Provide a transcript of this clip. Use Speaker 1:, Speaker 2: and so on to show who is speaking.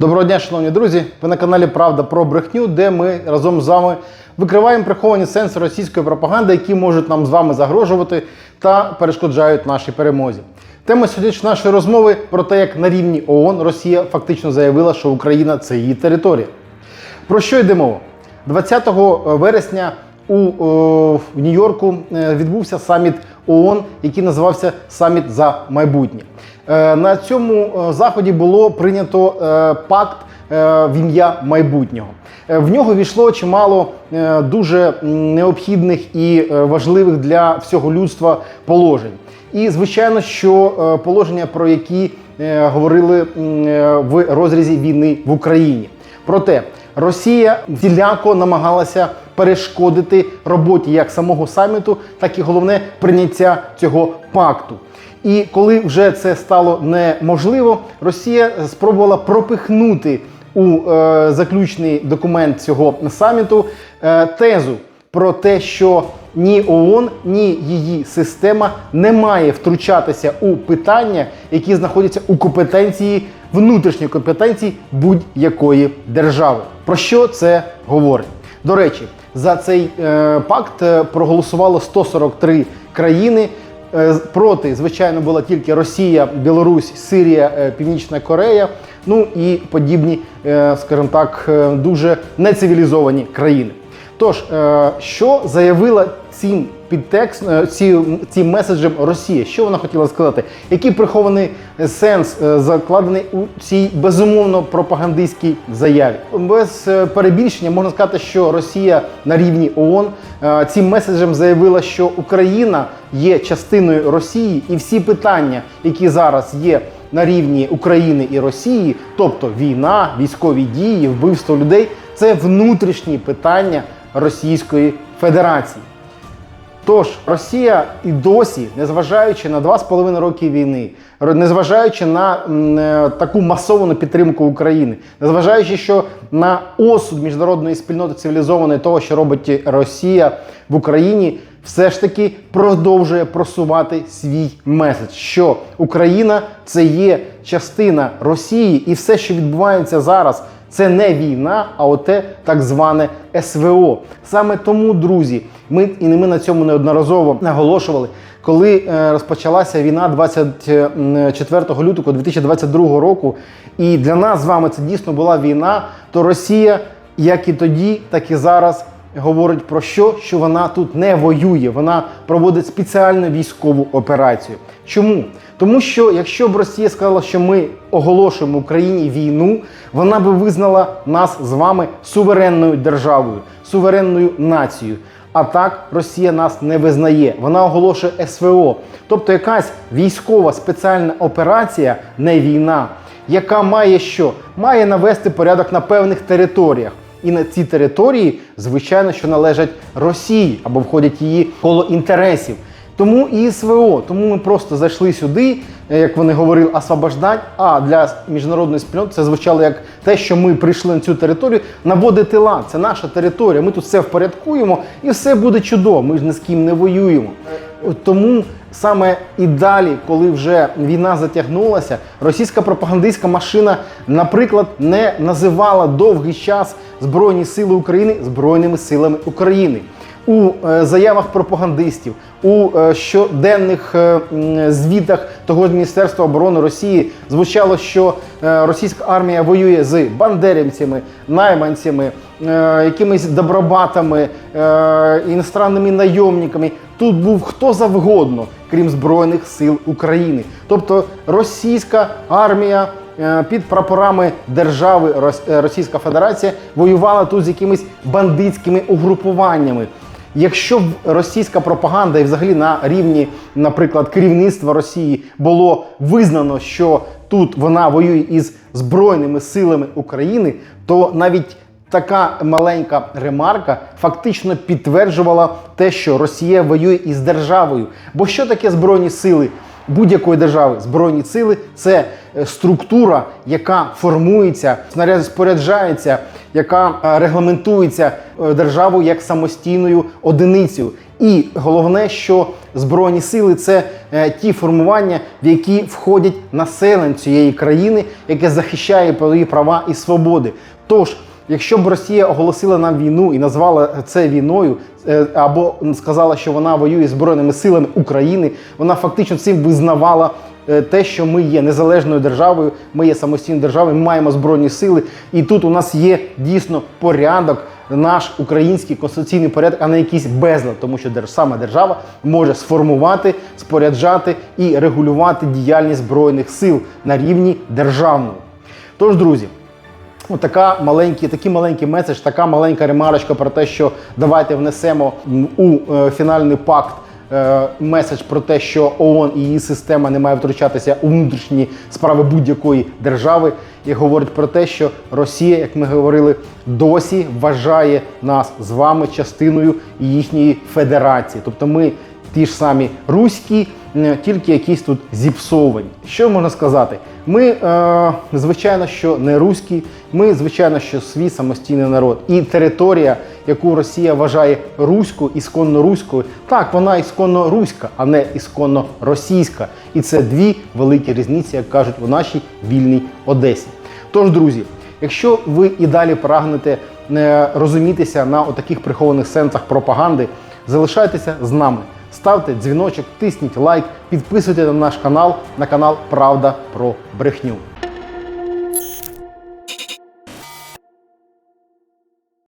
Speaker 1: Доброго дня, шановні друзі! Ви на каналі Правда про брехню, де ми разом з вами викриваємо приховані сенси російської пропаганди, які можуть нам з вами загрожувати та перешкоджають нашій перемозі. Тема сьогоднішньої нашої розмови про те, як на рівні ООН Росія фактично заявила, що Україна це її територія. Про що йде мова? 20 вересня у в Нью-Йорку е, відбувся саміт ООН, який називався Саміт за майбутнє. Е, На цьому е, заході було прийнято е, пакт в ім'я майбутнього. В нього війшло чимало дуже необхідних і важливих для всього людства положень. І звичайно, що положення, про які говорили в розрізі війни в Україні. Проте Росія всіляко намагалася перешкодити роботі як самого саміту, так і головне прийняття цього пакту. І коли вже це стало неможливо, Росія спробувала пропихнути у е, заключний документ цього саміту е, тезу про те, що ні ООН, ні її система не має втручатися у питання, які знаходяться у компетенції внутрішньої компетенції будь-якої держави. Про що це говорить? До речі, за цей е, пакт е, проголосувало 143 країни. Е, Проти, звичайно, була тільки Росія, Білорусь, Сирія, е, Північна Корея, ну і подібні, е, скажімо так, дуже нецивілізовані країни. Тож, е, що заявила цим підтекст, е, цим меседжем Росія? Що вона хотіла сказати? Який прихований сенс е, закладений у цій безумовно пропагандистській заяві? Без перебільшення можна сказати, що Росія на рівні ООН цим меседжем заявила, що Україна є частиною Росії, і всі питання, які зараз є на рівні України і Росії, тобто війна, військові дії, вбивство людей, це внутрішні питання Російської Федерації. Тож Росія і досі, незважаючи на 2,5 роки війни, незважаючи на е, таку масовану підтримку України, незважаючи що на осуд міжнародної спільноти цивілізованої того, що робить Росія в Україні, все ж таки продовжує просувати свій меседж, що Україна це є частина Росії, і все, що відбувається зараз, це не війна, а оте так зване СВО. Саме тому, друзі, ми і не ми на цьому неодноразово наголошували, коли е, розпочалася війна 24 лютого 2022 року, і для нас з вами це дійсно була війна, то Росія, як і тоді, так і зараз. Говорить про що, що вона тут не воює, вона проводить спеціальну військову операцію. Чому? Тому що якщо б Росія сказала, що ми оголошуємо Україні війну, вона би визнала нас з вами суверенною державою, суверенною нацією. А так Росія нас не визнає. Вона оголошує СВО, тобто якась військова спеціальна операція, не війна, яка має що? Має навести порядок на певних територіях. І на ці території, звичайно, що належать Росії або входять її коло інтересів. Тому і СВО, тому ми просто зайшли сюди, е, як вони говорили, освобождать. А для міжнародної спільноти це звучало як те, що ми прийшли на цю територію наводити лад. Це наша територія. Ми тут все впорядкуємо і все буде чудово. Ми ж ні з ким не воюємо. Тому саме і далі, коли вже війна затягнулася, російська пропагандистська машина, наприклад, не називала довгий час Збройні Сили України Збройними силами України. У е, заявах пропагандистів, у е, щоденних е, звітах того ж Міністерства оборони Росії звучало, що російська армія воює з бандерівцями, найманцями, якимись добробатами, іностранними найомниками. Тут був хто завгодно, крім Збройних сил України. Тобто російська армія під прапорами держави е, Російська Федерація воювала тут з якимись бандитськими угрупуваннями. Якщо російська пропаганда і взагалі на рівні, наприклад, керівництва Росії було визнано, що тут вона воює із Збройними силами України, то навіть така маленька ремарка фактично підтверджувала те, що Росія воює із державою. Бо що таке збройні сили? Будь-якої держави збройні сили це е, структура, яка формується, снаряд споряджається, яка е, регламентується е, державою як самостійною одиницею. І головне, що збройні сили це ті формування, в які входять населення цієї країни, яке захищає свої права і свободи. Тож, якщо б Росія оголосила нам війну і назвала це війною, е, або сказала, що вона воює збройними силами України, вона фактично цим визнавала. е, Те, що ми є незалежною державою, ми є самостійною державою, ми маємо збройні сили, і тут у нас є дійсно порядок, наш український конституційний порядок, а не якийсь безлад, тому що саме держава може сформувати, споряджати і регулювати діяльність збройних сил на рівні державному. Тож, друзі, Ось така маленький, такий маленький меседж, така маленька ремарочка про те, що давайте внесемо у е, фінальний пакт е, меседж про те, що ООН і її система не має втручатися у внутрішні справи будь-якої держави. І говорить про те, що Росія, як ми говорили, досі вважає нас з вами частиною їхньої федерації. Тобто ми ті ж самі руські, тільки якісь тут зіпсовані. Що можна сказати? Ми, е, звичайно, що не руські, ми, звичайно, що свій самостійний народ. І територія, яку Росія вважає руською, ісконно руською, так, вона ісконно руська, а не ісконно російська. І це дві великі різниці, як кажуть, у нашій вільній Одесі. Тож, друзі, якщо ви і далі прагнете е, розумітися на отаких прихованих сенсах пропаганди, залишайтеся з нами. Ставте дзвіночок, тисніть лайк, підписуйтесь на наш канал, на канал Правда про брехню.